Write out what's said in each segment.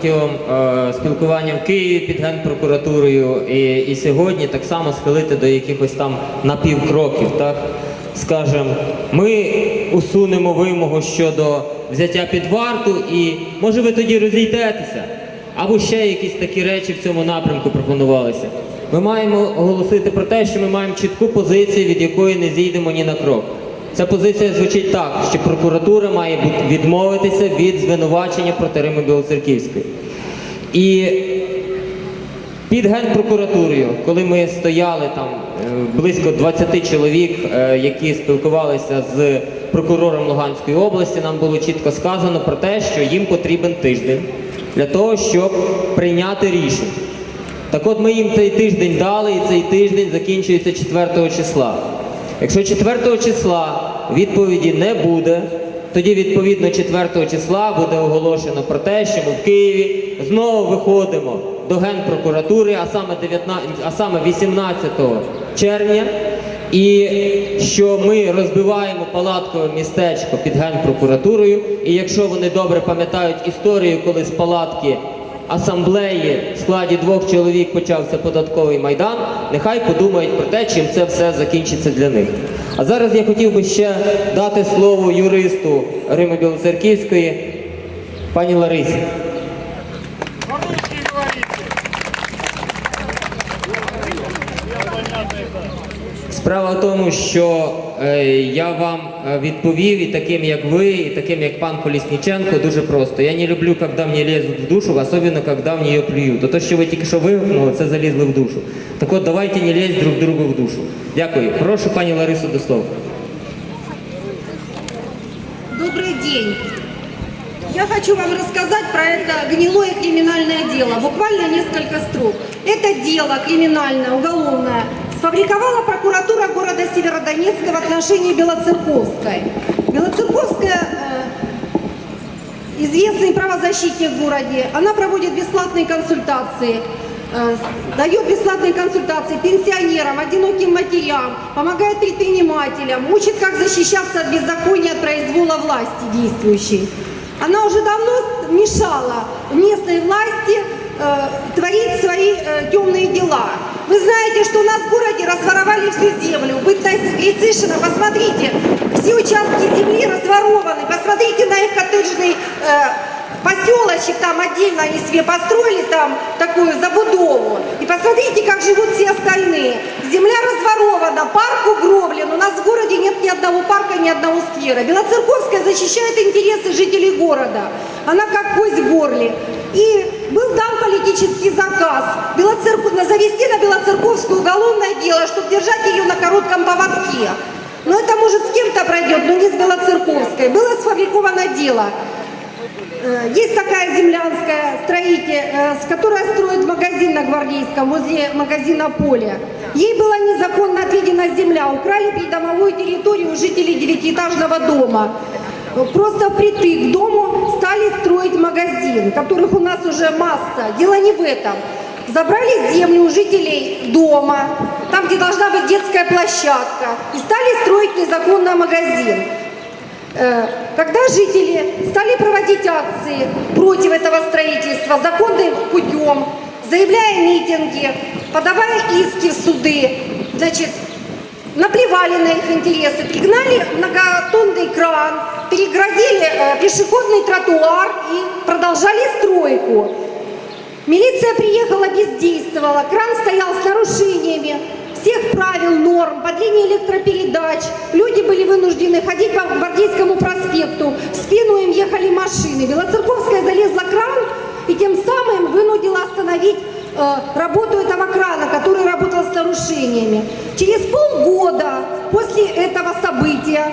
протягом е, спілкування в Києві під Генпрокуратурою і, і сьогодні так само схилити до якихось там напівкроків, так? Скажем, ми усунемо вимогу щодо взяття під варту і може ви тоді розійдетеся. Або ще якісь такі речі в цьому напрямку пропонувалися. Ми маємо оголосити про те, що ми маємо чітку позицію, від якої не зійдемо ні на крок. Ця позиція звучить так, що прокуратура має відмовитися від звинувачення проти Рими Білоцерківської. І під Генпрокуратурою, коли ми стояли там е, близько 20 чоловік, е, які спілкувалися з прокурором Луганської області, нам було чітко сказано про те, що їм потрібен тиждень для того, щоб прийняти рішення. Так от ми їм цей тиждень дали, і цей тиждень закінчується 4 числа. Якщо 4 числа відповіді не буде, тоді відповідно 4 числа буде оголошено про те, що ми в Києві знову виходимо до Генпрокуратури, а саме 19, а саме 18 червня, і що ми розбиваємо палаткове містечко під Генпрокуратурою. І якщо вони добре пам'ятають історію, коли з палатки асамблеї в складі двох чоловік почався податковий майдан, нехай подумають про те, чим це все закінчиться для них. А зараз я хотів би ще дати слово юристу Рими Білоцерківської, пані Ларисі. Справа в тому, що я вам е, відповів і таким, як ви, і таким, як пан Колісніченко, дуже просто. Я не люблю, коли мені лезуть в душу, особливо, коли в нее плюють. То, те, що ви тільки що вигукнули, це залізли в душу. Так от, давайте не лезть друг другу в душу. Дякую. Прошу пані Ларису до слова. Добрый день. Я хочу вам рассказать про это гнилое криминальное дело. Буквально несколько строк. Это дело криминальное, уголовное, сфабриковала прокуратура города Северодонецка в отношении Белоцерковской. Белоцерковская э, известный правозащитник в городе. Она проводит бесплатные консультации, э, дает бесплатные консультации пенсионерам, одиноким матерям, помогает предпринимателям, учит, как защищаться от беззакония, от произвола власти действующей. Она уже давно мешала местной власти э, творить свои э, темные дела. Вы знаете, что у нас в городе разворовали всю землю. Бытность Глицишина, посмотрите, все участки земли разворованы. Посмотрите на их коттеджный э, поселочек, там отдельно они себе построили там такую забудову. И посмотрите, как живут все остальные. Земля разворована, парк угроблен. У нас в городе нет ни одного парка, ни одного сквера. Белоцерковская защищает интересы жителей города. Она как кость в горле. И политический заказ Белоцерк... завести на Белоцерковскую уголовное дело, чтобы держать ее на коротком поводке. Но это может с кем-то пройдет, но не с Белоцерковской. Было сфабриковано дело. Э, Есть такая землянская строитель, э, с которой строит магазин на Гвардейском, возле магазина Поле. Ей была незаконно отведена земля, украли придомовую территорию жителей девятиэтажного дома. Э, Просто впритык к дому стали строить магазин, которых у нас уже масса. Дело не в этом. Забрали землю у жителей дома, там, где должна быть детская площадка, и стали строить незаконно магазин. Э, Когда жители стали проводить акции против этого строительства законным путем, заявляя митинги, подавая иски в суды, значит, наплевали на их интересы, пригнали многотонный кран, переградили э, пешеходный тротуар и продолжали стройку. Милиция приехала, бездействовала, кран стоял с нарушениями всех правил, норм, по длине электропередач. Люди были вынуждены ходить по Гвардейскому проспекту, в спину им ехали машины. Белоцерковская залезла кран и тем самым вынудила остановить э, работу этого крана, который работал с нарушениями. Через полгода после этого события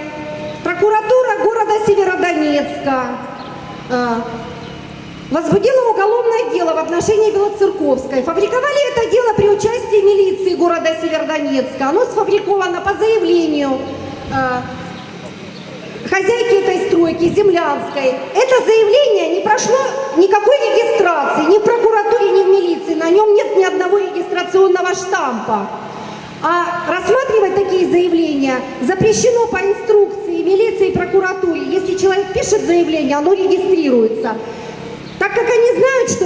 прокуратура города Северодонецка э, возбудила уголовное дело в отношении Белоцерковской. Фабриковали это дело при участии милиции города Северодонецка. Оно сфабриковано по заявлению э, хозяйки этой стройки, землянской. Это заявление не прошло никакой регистрации ни в прокуратуре, ни в милиции. На нем нет ни одного регистрационного штампа. А рассматривать такие заявления запрещено по инструкции милиции и прокуратуре. Если человек пишет заявление, оно регистрируется. Так как они знают, что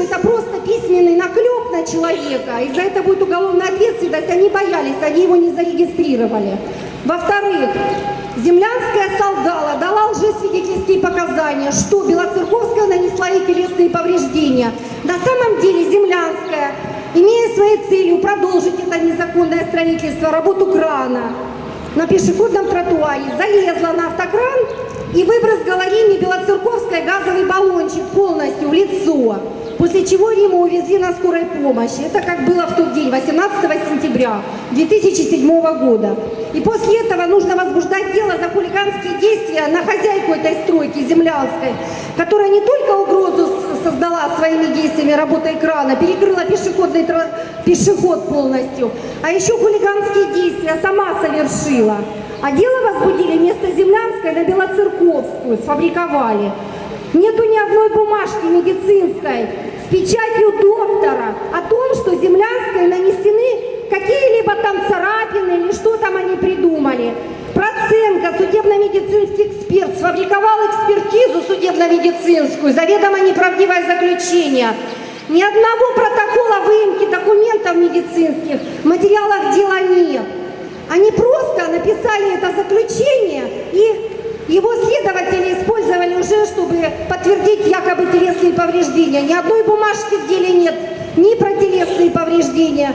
человека, и за это будет уголовная ответственность, они боялись, они его не зарегистрировали. Во-вторых, Землянская солдала дала лжесвидетельские показания, что Белоцерковская нанесла ей телесные повреждения. На самом деле Землянская, имея своей целью продолжить это незаконное строительство, работу крана на пешеходном тротуаре, залезла на автокран и выбрызгала Риме Белоцерковской газовый баллончик полностью в лицо. После чего Риму увезли на скорой помощи. Это как было в тот день, 18 сентября 2007 года. И после этого нужно возбуждать дело за хулиганские действия на хозяйку этой стройки, Землянской, которая не только угрозу создала своими действиями работой крана, перекрыла пешеходный пешеход полностью, а еще хулиганские действия сама совершила. А дело возбудили вместо Землянской на Белоцерковскую, сфабриковали. Нету ни одной бумажки медицинской с печатью доктора о том, что Землянской нанесены какие-либо там царапины или что там они придумали. Проценко, судебно-медицинский эксперт, сфабриковал экспертизу судебно-медицинскую, заведомо неправдивое заключение. Ни одного протокола выемки документов медицинских, в материалах дела нет. Они просто написали это заключение и его следователи использовали уже, чтобы подтвердить якобы телесные повреждения. Ни одной бумажки в деле нет, ни про телесные повреждения.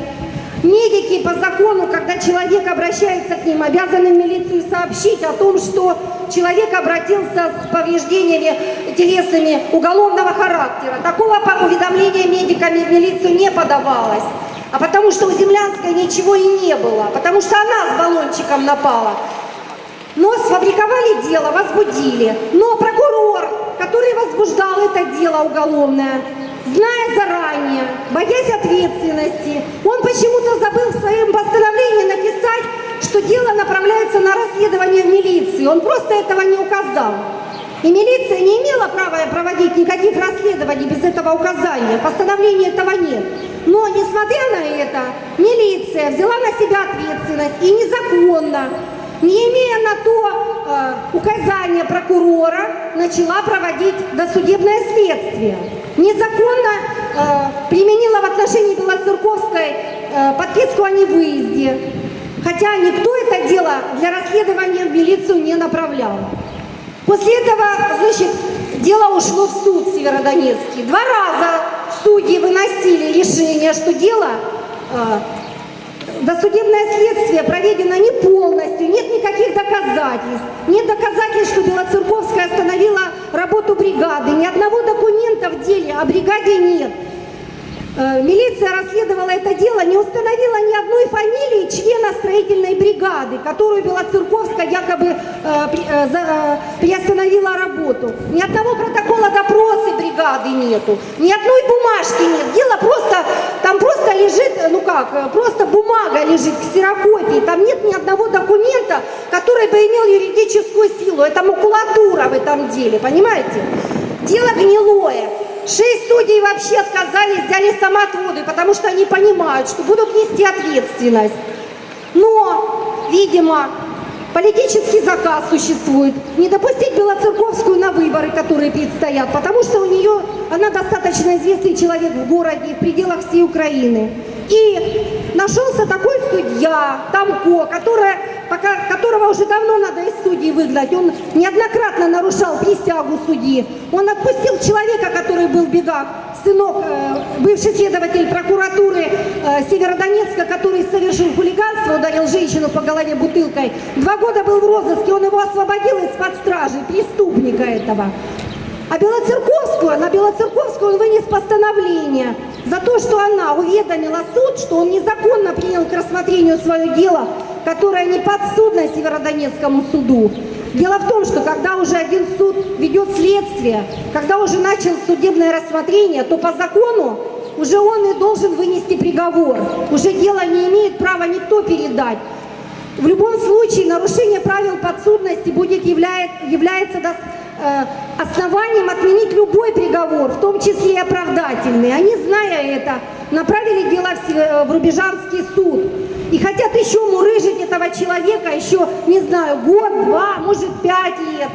Медики по закону, когда человек обращается к ним, обязаны в милицию сообщить о том, что человек обратился с повреждениями телесными уголовного характера. Такого уведомления медиками в милицию не подавалось. А потому что у Землянской ничего и не было, потому что она с баллончиком напала. Но сфабриковали дело, возбудили. Но прокурор, который возбуждал это дело уголовное, зная заранее, боясь ответственности, он почему-то забыл в своем постановлении написать, что дело направляется на расследование в милицию. Он просто этого не указал. И милиция не имела права проводить никаких расследований без этого указания. В постановлении этого нет. Но, несмотря на это, милиция взяла на себя ответственность и незаконно, не имея на то э, указания прокурора, начала проводить досудебное следствие. Незаконно э, применила в отношении Белоцерковской э, подписку о невыезде. Хотя никто это дело для расследования в милицию не направлял. После этого, значит, дело ушло в суд Северодонецкий. Два раза судьи выносили решение, что дело э, Досудебное следствие проведено не полностью, нет никаких доказательств. Нет доказательств, что Белоцерковская остановила работу бригады. Ни одного документа в деле о бригаде нет. Э, Милиция расследовала это дело, не установила ни одной фамилии члена строительной бригады, которую Белоцерковская якобы э, э, приостановила работу. Ни одного протокола допроса бригады нету, ни одной бумажки нет. Дело просто, там просто лежит, ну как, просто бумага лежит, ксерокопии. Там нет ни одного документа, который бы имел юридическую силу. Это макулатура в этом деле, понимаете? Дело гнилое. Шесть судей вообще отказались, взяли самоотводы, потому что они понимают, что будут нести ответственность. Но, видимо, политический заказ существует. Не допустить Белоцерковскую на выборы, которые предстоят, потому что у нее, она достаточно известный человек в городе, в пределах всей Украины. И нашелся такой судья, Тамко, которая, которого уже давно надо из судьи выгнать. Он неоднократно нарушал присягу судьи. Он отпустил человека, который был в бегах, сынок, э, бывший следователь прокуратуры э, Северодонецка, который совершил хулиганство, ударил женщину по голове бутылкой. Два года был в розыске, он его освободил из-под стражи, преступника этого. А Белоцерковскую, на Белоцерковскую он вынес постановление за то, что она уведомила суд, что он незаконно принял к рассмотрению свое дело, которое не подсудно Северодонецкому суду. Дело в том, что когда уже один суд ведет следствие, когда уже начал судебное рассмотрение, то по закону уже он и должен вынести приговор. Уже дело не имеет права никто передать. В любом случае нарушение правил подсудности будет являет, является дос- э, основанием отменить любой приговор, в том числе и оправдательный. Они, зная это, направили дело в, э, в Рубежанский суд. И хотят еще мурыжить этого человека еще, не знаю, год, два, может, пять лет.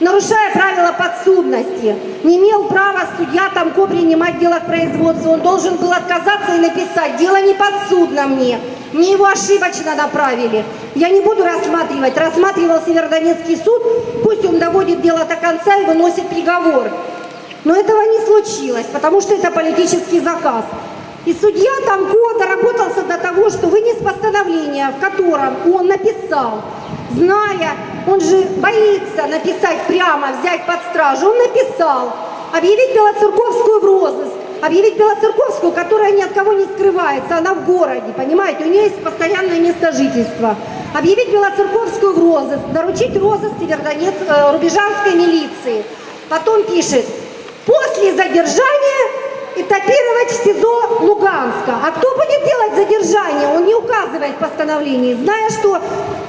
нарушая правила подсудности. Не имел права судья Тамко принимать дело к производству. Он должен был отказаться и написать, дело не подсудно мне. Мне его ошибочно направили. Я не буду рассматривать. Рассматривал Северодонецкий суд. Пусть он доводит дело до конца и выносит приговор. Но этого не случилось, потому что это политический заказ. И судья Тамко доработался до того, что вынес постановление, в котором он написал, зная, он же боится написать прямо, взять под стражу, он написал, объявить Белоцерковскую в розыск, объявить Белоцерковскую, которая ни от кого не скрывается, она в городе, понимаете, у нее есть постоянное место жительства. Объявить Белоцерковскую в розыск, доручить розыск Севердонец, э, Рубежанской милиции. Потом пишет, после задержания этапировать в СИЗО Луганска. А кто будет делать задержание? Он не указывает в постановлении, зная, что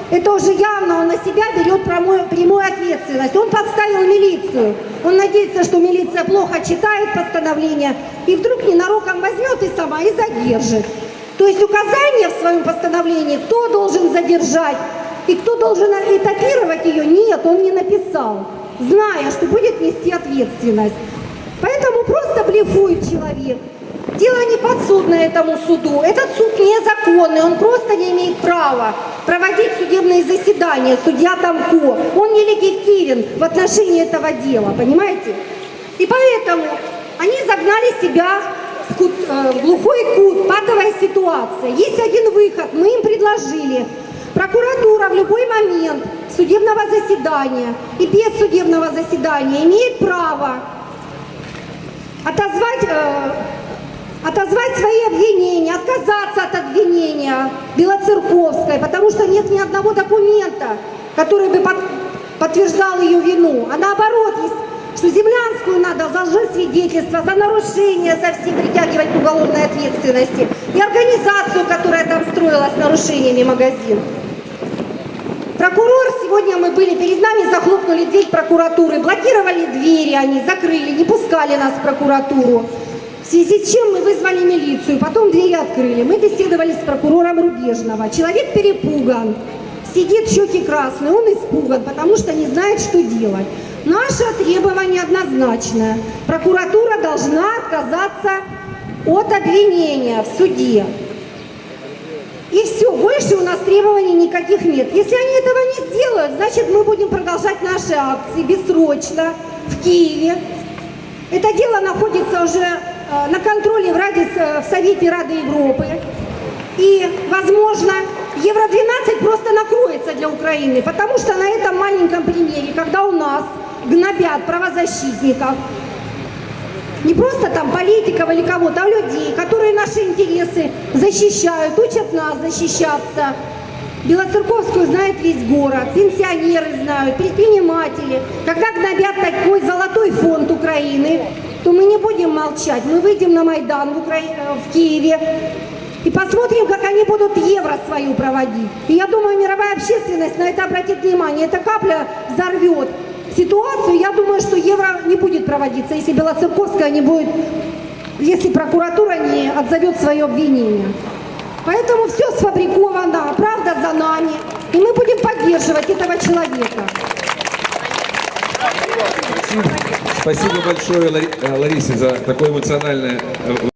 это уже явно он на себя берет прямую, прямую ответственность. Он подставил милицию. Он надеется, что милиция плохо читает постановление и вдруг ненароком возьмет и сама и задержит. То есть указание в своем постановлении, кто должен задержать и кто должен этапировать ее, нет, он не написал, зная, что будет нести ответственность. Блефует человек. Дело не подсудно этому суду. Этот суд незаконный, он просто не имеет права проводить судебные заседания. Судья Тамко, он нелегитимен в отношении этого дела, понимаете? И поэтому они загнали себя в ку- э, глухой кут, патовая ситуация. Есть один выход, мы им предложили. Прокуратура в любой момент судебного заседания и без судебного заседания имеет право отозвать, э, отозвать свои обвинения, отказаться от обвинения Белоцерковской, потому что нет ни одного документа, который бы под- подтверждал ее вину. А наоборот, что Землянскую надо за лжесвидетельство, за нарушение совсем притягивать к уголовной ответственности. И организацию, которая там строилась с нарушениями магазин. Прокурор, сегодня мы были перед нами, захлопнули дверь прокуратуры, блокировали двери они, закрыли, не пускали нас в прокуратуру. В связи с чем мы вызвали милицию, потом двери открыли. Мы беседовали с прокурором Рубежного. Человек перепуган, сидит щеки красные, он испуган, потому что не знает, что делать. Наше требование однозначное. Прокуратура должна отказаться от обвинения в суде. И все, больше у нас требований никаких нет. Если они этого не сделают, значит мы будем продолжать наши акции бессрочно в Киеве. Это дело находится уже э, на контроле в, Раде, в Совете Рады Европы. И, возможно, Евро-12 просто накроется для Украины, потому что на этом маленьком примере, когда у нас гнобят правозащитников, не просто там политиков или кого-то, а людей, которые наши интересы защищают, учат нас защищаться. Белоцерковскую знает весь город, пенсионеры знают, предприниматели. Когда гнобят такой золотой фонд Украины, то мы не будем молчать. Мы выйдем на Майдан в, Укра... в Киеве и посмотрим, как они будут евро свою проводить. И я думаю, мировая общественность на это обратит внимание. Эта капля взорвет ситуацию. Я думаю, что евро не будет проводиться, если Белоцерковская не будет, если прокуратура не отзовет свое обвинение. Поэтому все сфабриковано, правда за нами. И мы будем поддерживать этого человека. Спасибо большое э, Ларисе за такое эмоциональное э,